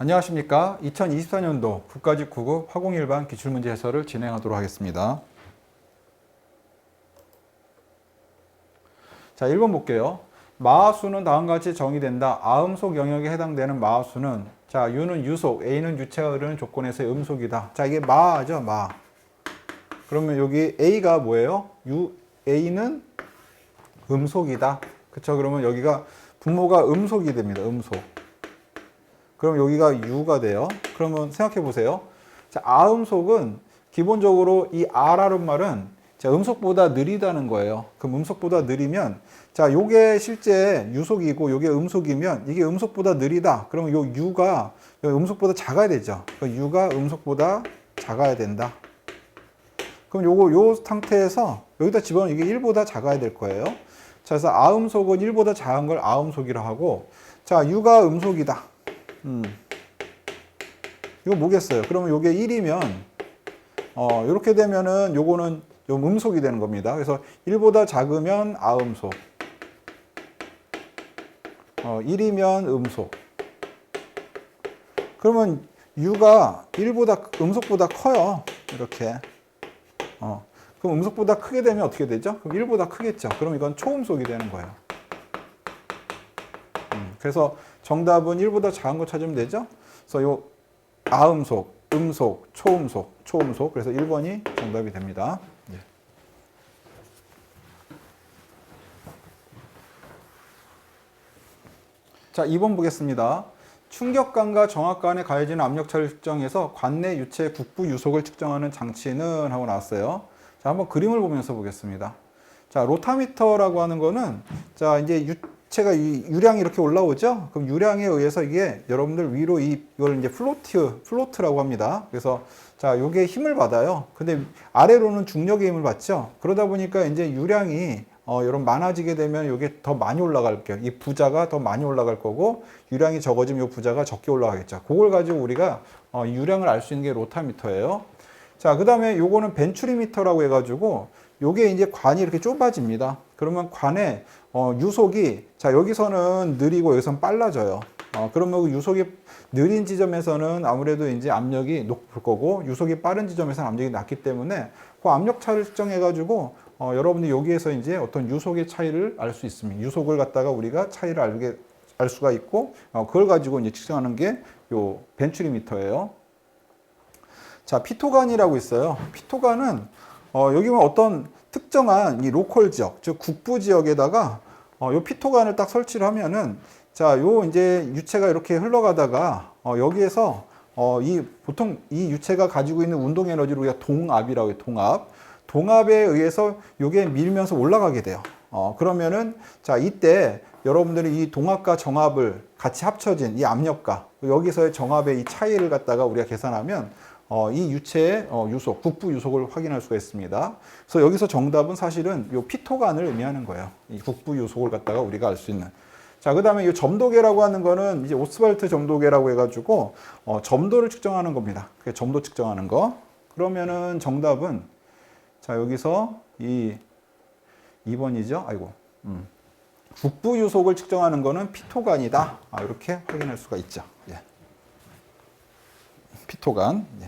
안녕하십니까. 2024년도 국가직 9급 화공일반 기출문제 해설을 진행하도록 하겠습니다. 자, 1번 볼게요. 마하수는 다음과 같이 정의된다. 아음속 영역에 해당되는 마하수는 자, U는 유속, A는 유체가 흐르는 조건에서의 음속이다. 자, 이게 마죠, 마. 그러면 여기 A가 뭐예요? U, A는 음속이다. 그쵸? 그러면 여기가 분모가 음속이 됩니다. 음속. 그럼 여기가 U가 돼요. 그러면 생각해 보세요. 자, 아 음속은 기본적으로 이 R라는 말은 자, 음속보다 느리다는 거예요. 그럼 음속보다 느리면 자, 요게 실제 유속이고 요게 음속이면 이게 음속보다 느리다. 그러면 요 U가 요 음속보다 작아야 되죠. 그 U가 음속보다 작아야 된다. 그럼 요거 요 상태에서 여기다 집어넣으면 이게 1보다 작아야 될 거예요. 자, 그래서 아음속은 1보다 작은 걸 아음속이라 하고 자, U가 음속이다. 음. 이거 뭐겠어요? 그러면 요게 1이면 어, 이렇게 되면은 요거는 요 음속이 되는 겁니다. 그래서 1보다 작으면 아음속. 어, 1이면 음속. 그러면 U가 1보다 음속보다 커요. 이렇게. 어. 그럼 음속보다 크게 되면 어떻게 되죠? 그럼 1보다 크겠죠. 그럼 이건 초음속이 되는 거예요. 음, 그래서 정답은 1보다 작은 거 찾으면 되죠? 그래서 요 아음속, 음속, 초음속, 초음속. 그래서 1번이 정답이 됩니다. 예. 자, 2번 보겠습니다. 충격관과 정확관에 가해지는 압력차를 측정해서 관내 유체 국부 유속을 측정하는 장치는 하고 나왔어요. 자, 한번 그림을 보면서 보겠습니다. 자, 로타미터라고 하는 거는 자, 이제 유 체가 이 유량이 이렇게 올라오죠? 그럼 유량에 의해서 이게 여러분들 위로 이 이걸 이제 플로트 플로트라고 합니다. 그래서 자, 요게 힘을 받아요. 근데 아래로는 중력의 힘을 받죠. 그러다 보니까 이제 유량이 어, 여러분 많아지게 되면 이게 더 많이 올라갈 게요. 이 부자가 더 많이 올라갈 거고 유량이 적어지면 이 부자가 적게 올라가겠죠. 그걸 가지고 우리가 어, 유량을 알 수 있는 게 로타미터예요. 자, 그 다음에 요거는 벤츄리미터라고 해가지고 요게 이제 관이 이렇게 좁아집니다. 그러면 관에 어, 유속이 자 여기서는 느리고 여기서는 빨라져요. 어, 그러면 그 유속이 느린 지점에서는 아무래도 이제 압력이 높을 거고 유속이 빠른 지점에서는 압력이 낮기 때문에 그 압력 차를 측정해 가지고 어, 여러분들 여기에서 이제 어떤 유속의 차이를 알 수 있습니다. 유속을 갖다가 우리가 차이를 알게 알 수가 있고 어, 그걸 가지고 이제 측정하는 게 요 벤츄리미터예요. 자, 피토간이라고 있어요. 피토간은 어, 여기 보면 어떤 특정한 이 로컬 지역, 즉 국부 지역에다가 어, 요 피토간을 딱 설치를 하면은 자, 요 이제 유체가 이렇게 흘러가다가 어, 여기에서 어, 이 보통 이 유체가 가지고 있는 운동 에너지를 우리가 동압이라고 해요. 동압. 동압에 의해서 요게 밀면서 올라가게 돼요. 어, 그러면은 자, 이때 여러분들이 이 동압과 정압을 같이 합쳐진 이 압력과 여기서의 정압의 이 차이를 갖다가 우리가 계산하면 어, 이 유체의 어, 유속, 국부 유속을 확인할 수가 있습니다. 그래서 여기서 정답은 사실은 요 피토간을 의미하는 거예요. 이 국부 유속을 갖다가 우리가 알 수 있는. 자, 그 다음에 이 점도계라고 하는 거는 이제 오스발트 점도계라고 해가지고 어, 점도를 측정하는 겁니다. 그게 점도 측정하는 거. 그러면은 정답은 자, 여기서 이 2번이죠. 아이고. 음. 국부 유속을 측정하는 거는 피토간이다. 아, 이렇게 확인할 수가 있죠. 예. 피토간. 예.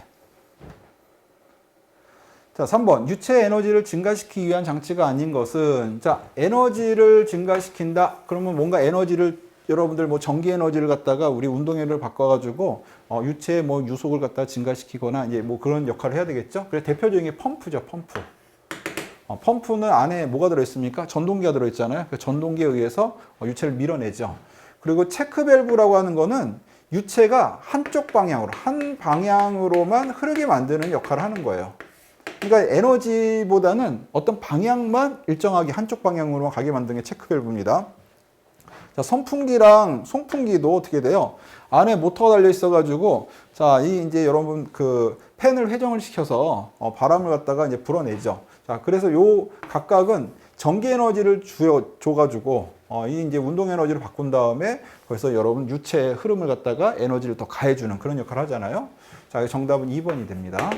자, 3번. 유체 에너지를 증가시키기 위한 장치가 아닌 것은 자, 에너지를 증가시킨다. 그러면 뭔가 에너지를 여러분들 뭐 전기 에너지를 갖다가 우리 운동 에너지를 바꿔 가지고 어, 유체의 뭐 유속을 갖다 증가시키거나 이제 뭐 그런 역할을 해야 되겠죠. 그래서 대표적인 게 펌프죠, 펌프. 어, 펌프는 안에 뭐가 들어 있습니까? 전동기가 들어 있잖아요. 그 전동기에 의해서 어, 유체를 밀어내죠. 그리고 체크 밸브라고 하는 거는 유체가 한쪽 방향으로, 한 방향으로만 흐르게 만드는 역할을 하는 거예요. 그러니까 에너지보다는 어떤 방향만 일정하게 한쪽 방향으로만 가게 만드는 게 체크 밸브입니다. 자, 선풍기랑 송풍기도 어떻게 돼요? 안에 모터가 달려 있어가지고, 자, 이 이제 여러분 그 팬을 회전을 시켜서 어, 바람을 갖다가 이제 불어내죠. 자, 그래서 요 각각은 전기 에너지를 주어 줘가지고 어, 이 이제 운동 에너지를 바꾼 다음에 거기서 여러분 유체의 흐름을 갖다가 에너지를 더 가해주는 그런 역할을 하잖아요. 자, 정답은 2번이 됩니다.